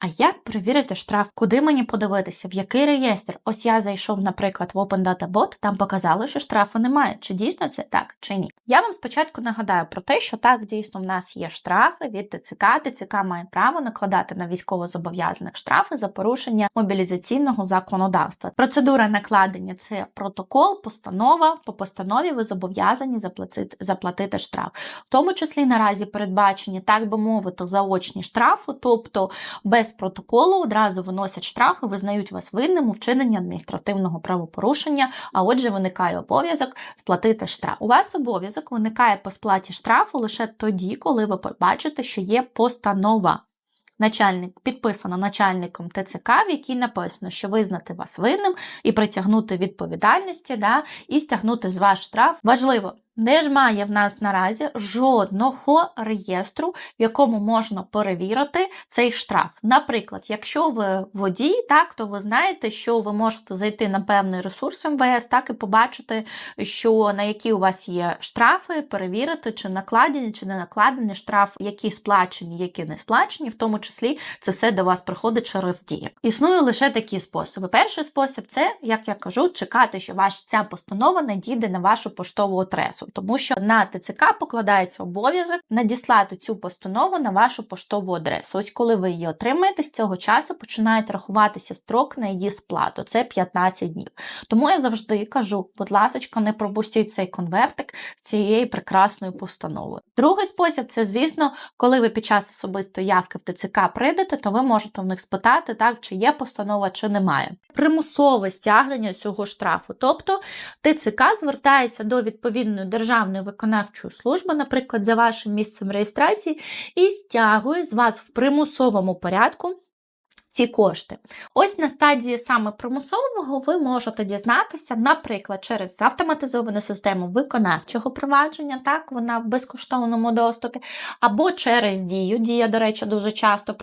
А як перевірити штраф? Куди мені подивитися? В який реєстр? Ось я зайшов, наприклад, в Open Data Bot, там показало, що штрафу немає. Чи дійсно це так, чи ні? Я вам спочатку нагадаю про те, що так дійсно в нас є штрафи від ТЦК. ТЦК має право накладати на військовозобов'язаних штрафи за порушення мобілізаційного законодавства. Процедура накладення це протокол, постанова. По постанові ви зобов'язані заплатити, заплатити штраф. В тому числі наразі передбачені, так би мовити, заочні штрафи, тобто без протоколу одразу виносять штрафи, визнають вас винним у вчиненні адміністративного правопорушення, а отже, виникає обов'язок сплатити штраф. У вас обов'язок виникає по сплаті штрафу лише тоді, коли ви побачите, що є постанова. Начальник підписана начальником ТЦК, в якій написано, що визнати вас винним і притягнути відповідальності, да, і стягнути з вас штраф. Важливо, не ж має в нас наразі жодного реєстру, в якому можна перевірити цей штраф. Наприклад, якщо ви водій, так то ви знаєте, що ви можете зайти на певний ресурс МВС, так і побачити, що на які у вас є штрафи, перевірити, чи накладені, чи не накладені штраф, які сплачені, які не сплачені, в тому числі це все до вас приходить через дії. Існує лише такі способи. Перший спосіб це, як я кажу, чекати, що ваша ця постанова надійде на вашу поштову адресу, тому що на ТЦК покладається обов'язок надіслати цю постанову на вашу поштову адресу. Ось коли ви її отримаєте, з цього часу починають рахуватися строк на її сплату. Це 15 днів. Тому я завжди кажу, будь ласка, не пропустіть цей конвертик з цією прекрасною постановою. Другий спосіб це, звісно, коли ви під час особистої явки в ТЦК прийдете, то ви можете в них спитати, так, чи є постанова, чи немає. Примусове стягнення цього штрафу. Тобто ТЦК звертається до відповідної державної виконавчої служби, наприклад, за вашим місцем реєстрації, і стягує з вас в примусовому порядку. Ці кошти. Ось на стадії саме примусового ви можете дізнатися, наприклад, через автоматизовану систему виконавчого провадження, так, вона в безкоштовному доступі, або через дію. Дія, до речі, дуже часто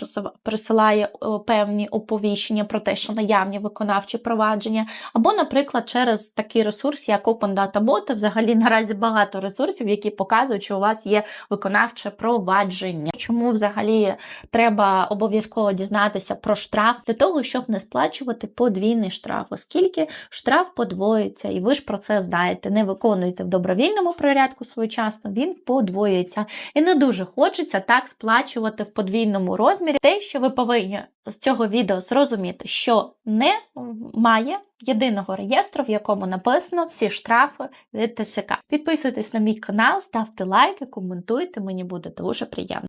присилає певні оповіщення про те, що наявні виконавчі провадження, або, наприклад, через такий ресурс, як Open Data Bot. Взагалі наразі багато ресурсів, які показують, що у вас є виконавче провадження. Чому взагалі треба обов'язково дізнатися про штраф для того, щоб не сплачувати подвійний штраф, оскільки штраф подвоїться, і ви ж про це знаєте. Не виконуєте в добровільному порядку своєчасно, він подвоюється. І не дуже хочеться так сплачувати в подвійному розмірі. Те, що ви повинні з цього відео зрозуміти, що не має єдиного реєстру, в якому написано всі штрафи від ТЦК. Підписуйтесь на мій канал, ставте лайки, коментуйте, мені буде дуже приємно.